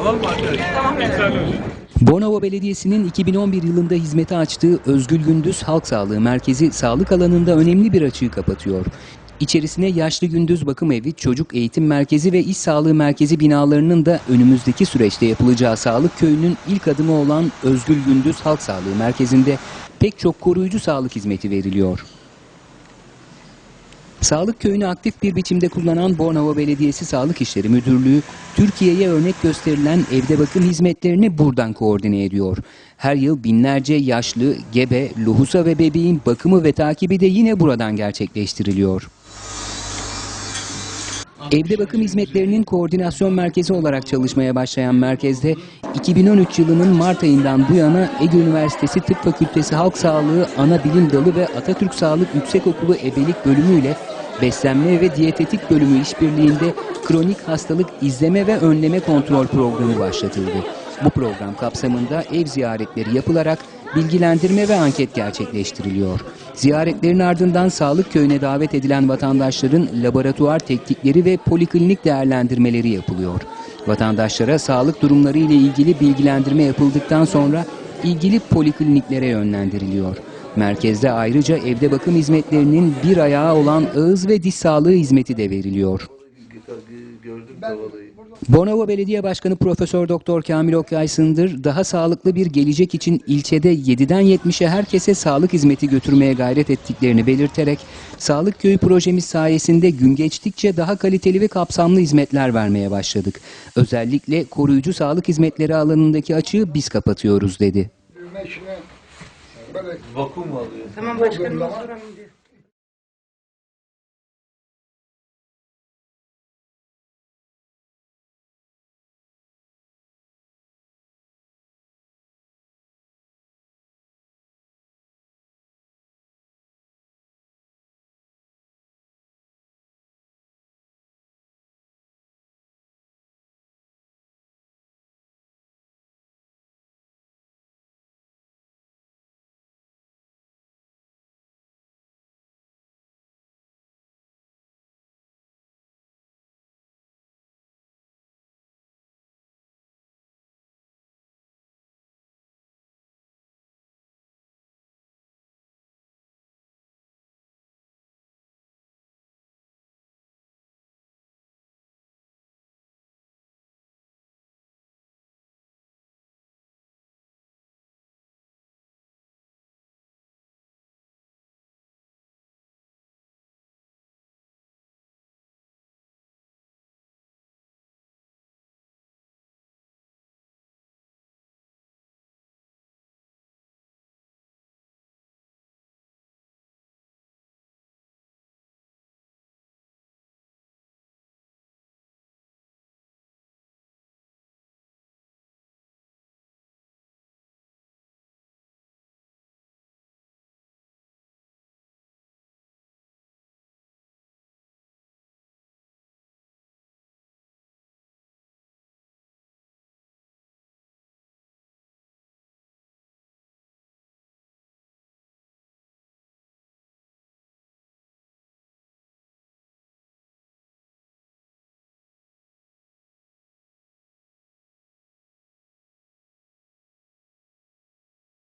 Alalım? Bornova Belediyesi'nin 2011 yılında hizmete açtığı Özgül Gündüz Halk Sağlığı Merkezi sağlık alanında önemli bir açığı kapatıyor. İçerisine Yaşlı Gündüz Bakım Evi, Çocuk Eğitim Merkezi ve İş Sağlığı Merkezi binalarının da önümüzdeki süreçte yapılacağı sağlık köyünün ilk adımı olan Özgül Gündüz Halk Sağlığı Merkezi'nde pek çok koruyucu sağlık hizmeti veriliyor. Sağlık köyünü aktif bir biçimde kullanan Bornova Belediyesi Sağlık İşleri Müdürlüğü, Türkiye'ye örnek gösterilen evde bakım hizmetlerini buradan koordine ediyor. Her yıl binlerce yaşlı, gebe, lohusa ve bebeğin bakımı ve takibi de yine buradan gerçekleştiriliyor. Evde bakım hizmetlerinin koordinasyon merkezi olarak çalışmaya başlayan merkezde 2013 yılının Mart ayından bu yana Ege Üniversitesi Tıp Fakültesi Halk Sağlığı Ana Bilim Dalı ve Atatürk Sağlık Yüksekokulu Ebelik Bölümü ile Beslenme ve Diyetetik Bölümü işbirliğinde kronik hastalık izleme ve önleme kontrol programı başlatıldı. Bu program kapsamında ev ziyaretleri yapılarak bilgilendirme ve anket gerçekleştiriliyor. Ziyaretlerin ardından sağlık köyüne davet edilen vatandaşların laboratuvar teknikleri ve poliklinik değerlendirmeleri yapılıyor. Vatandaşlara sağlık durumları ile ilgili bilgilendirme yapıldıktan sonra ilgili polikliniklere yönlendiriliyor. Merkezde ayrıca evde bakım hizmetlerinin bir ayağı olan ağız ve diş sağlığı hizmeti de veriliyor. Gördüm. Bornova Belediye Başkanı Profesör Doktor Kamil Okyay Sındır, daha sağlıklı bir gelecek için ilçede 7'den 70'e herkese sağlık hizmeti götürmeye gayret ettiklerini belirterek, Sağlık Köyü projemiz sayesinde gün geçtikçe daha kaliteli ve kapsamlı hizmetler vermeye başladık. Özellikle koruyucu sağlık hizmetleri alanındaki açığı biz kapatıyoruz dedi. Vakum alıyor? Tamam başkanım.